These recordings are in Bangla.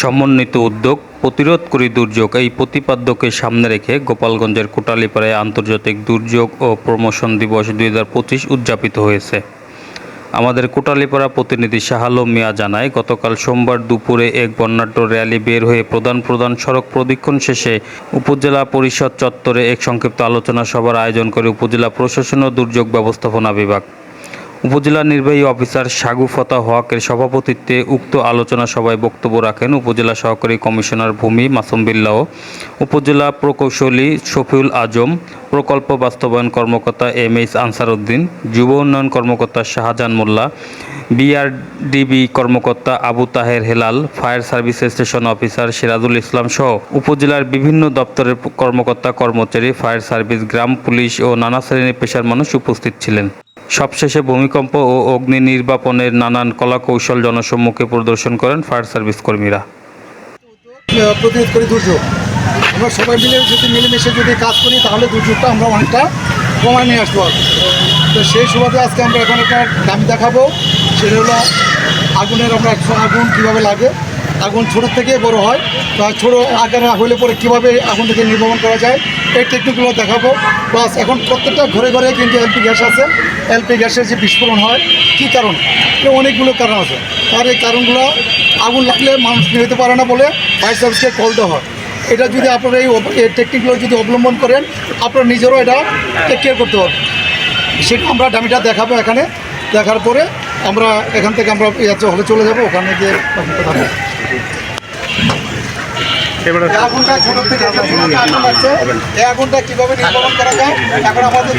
সমন্বিত উদ্যোগ প্রতিরোধ করি দুর্যোগ এই প্রতিপাদ্যকে সামনে রেখে গোপালগঞ্জের কোটালীপাড়ায় আন্তর্জাতিক দুর্যোগ ও প্রমোশন দিবস দুই হাজার পঁচিশ উদযাপিত হয়েছে। আমাদের কোটালীপাড়া প্রতিনিধি শাহালম মিয়া জানায়, গতকাল সোমবার দুপুরে এক বর্ণাঢ্য র্যালি বের হয়ে প্রধান প্রধান সড়ক প্রদক্ষিণ শেষে উপজেলা পরিষদ চত্বরে এক সংক্ষিপ্ত আলোচনা সভার আয়োজন করে উপজেলা প্রশাসন ও দুর্যোগ ব্যবস্থাপনা বিভাগ। উপজেলা নির্বাহী অফিসার সাগুফতা হকের সভাপতিত্বে উক্ত আলোচনা সভায় বক্তব্য রাখেন উপজেলা সহকারী কমিশনার ভূমি মাসুম বিল্লাহ, উপজেলা প্রকৌশলী শফিউল আজম, প্রকল্প বাস্তবায়ন কর্মকর্তা এম এইচ আনসার উদ্দিন যুব উন্নয়ন কর্মকর্তা শাহজাহান মোল্লা বিআরডিবি কর্মকর্তা Abu Taher Helal, fire service station officer Sirajul Islam সহ উপজেলার বিভিন্ন দপ্তরের কর্মকর্তা কর্মচারী, ফায়ার সার্ভিস, গ্রাম পুলিশ ও নানা শ্রেণির পেশার মানুষ উপস্থিত ছিলেন। সবশেষে ভূমিকম্প ও অগ্নি নির্বাপনের নানান কলাকৌশল জনসম্মুখে প্রদর্শন করেন ফায়ার সার্ভিস কর্মীরা। প্রতিরোধ করি দুর্যোগ। আমরা সবাই মিলে যদি মিলেমিশে যদি কাজ করি, তাহলে দুর্যোগটা আমরা অনেকটা কমায় নিয়ে আসতে পারব তো সেই সুবাদে আজকে আমরা এখন একটা দামি দেখাবো। সেটা হলো আগুনের আমরা একশো আগুন কীভাবে লাগে আগুন ছোটোর থেকে বড় হয়। তা ছোটো আগুন হলে পরে কীভাবে আগুন থেকে নির্গমন করা যায়, এই টেকনিকগুলো দেখাবো। প্লাস এখন প্রত্যেকটা ঘরে ঘরে কিন্তু এলপি গ্যাস আছে। এলপি গ্যাসের যে বিস্ফোরণ হয়, কী কারণ? অনেকগুলো কারণ আছে। আর এই কারণগুলো আগুন লাগলে মানুষ নিতে পারে না বলে ফায়ার সার্ভিসকে কল দেওয়া হয়। এটা যদি আপনারা এই টেকনিকগুলো যদি অবলম্বন করেন, আপনারা নিজেরও এটা টেক কেয়ার করতে পারবেন। সেটা আমরা ডামিটা দেখাবো এখানে। দেখার পরে আমরা এখান থেকে আমরা হলে চলে যাব, ওখানে গিয়ে আগুনটা ছোট থেকে আগুন লাগছে, এই আগুনটা কীভাবে নির্বাপন করা যায় এখন আমাদের?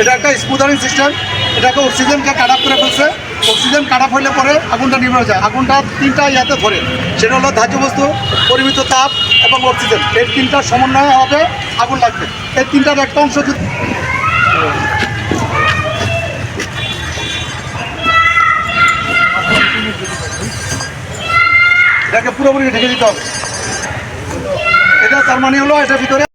এটা একটা স্মুদারিং সিস্টেম। এটাকে অক্সিজেনকে কাট আপ করে ফেলছে। অক্সিজেন কাট আপ হলে পরে আগুনটা হয়ে যায়। আগুনটা তিনটা ইয়াতে ধরে। সেটা হলো ধার্য বস্তু পরিমিত তাপ এবং অক্সিজেন। এই তিনটার সমন্বয়ে হবে আগুন লাগবে। এই তিনটার একটা অংশ এটাকে পুরোপুরি ঢেকে দিতে হবে। এটা তার মানে হলো এটার ভিতরে